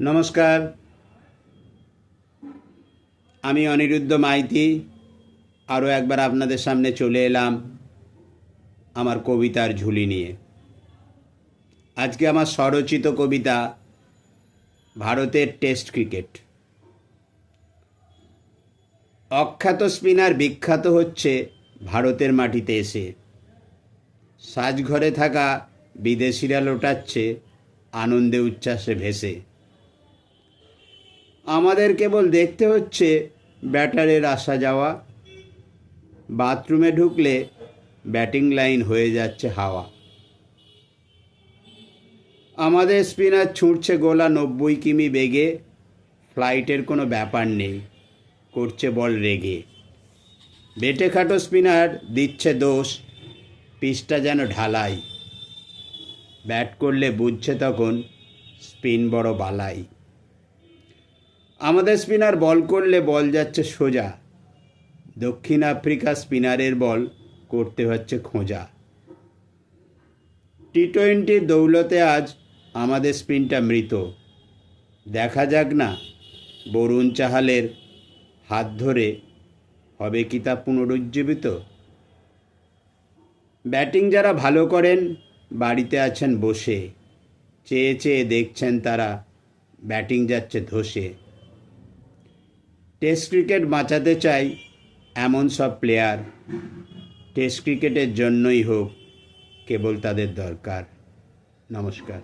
নমস্কার। আমি অনিরুদ্ধ মাইতি। আরও একবার আপনাদের সামনে চলে এলাম আমার কবিতার ঝুলি নিয়ে। আজকে আমার স্বরচিত কবিতা ভারতের টেস্ট ক্রিকেট। অখ্যাত স্পিনার বিখ্যাত হচ্ছে ভারতের মাটিতে এসে। সাজঘরে থাকা বিদেশিরা লোটাচ্ছে, আনন্দে উচ্ছ্বাসে ভেসে। আমাদের কেবল দেখতে হচ্ছে ব্যাটারের আসা যাওয়া। বাথরুমে ঢুকলে ব্যাটিং লাইন হয়ে যাচ্ছে হাওয়া। আমাদের স্পিনার ছুটছে গোলা নব্বই কিমি বেগে। ফ্লাইটের কোনো ব্যাপার নেই, করছে বল রেগে। বেটে খাটো স্পিনার দিচ্ছে দোষ, পিচটা যেন ঢালাই। ব্যাট করলে বুঝছে তখন স্পিন বড় বালাই। আমাদের স্পিনার বল করলে বল যাচ্ছে সোজা। দক্ষিণ আফ্রিকা স্পিনারের বল করতে হচ্ছে খোঁজা। টি টোয়েন্টির দৌলতে আজ আমাদের স্পিনটা মৃত। দেখা যাক না, বরুণ চাহালের হাত ধরে হবে কি তা পুনরুজ্জীবিত? ব্যাটিং যারা ভালো করেন, বাড়িতে আছেন বসে। চেয়ে চেয়ে দেখছেন তারা ব্যাটিং যাচ্ছে ধসে। টেস্ট ক্রিকেট বাঁচাতে চাই এমন সব প্লেয়ার টেস্ট ক্রিকেটের জন্যই হোক কেবল তাদের দরকার। নমস্কার।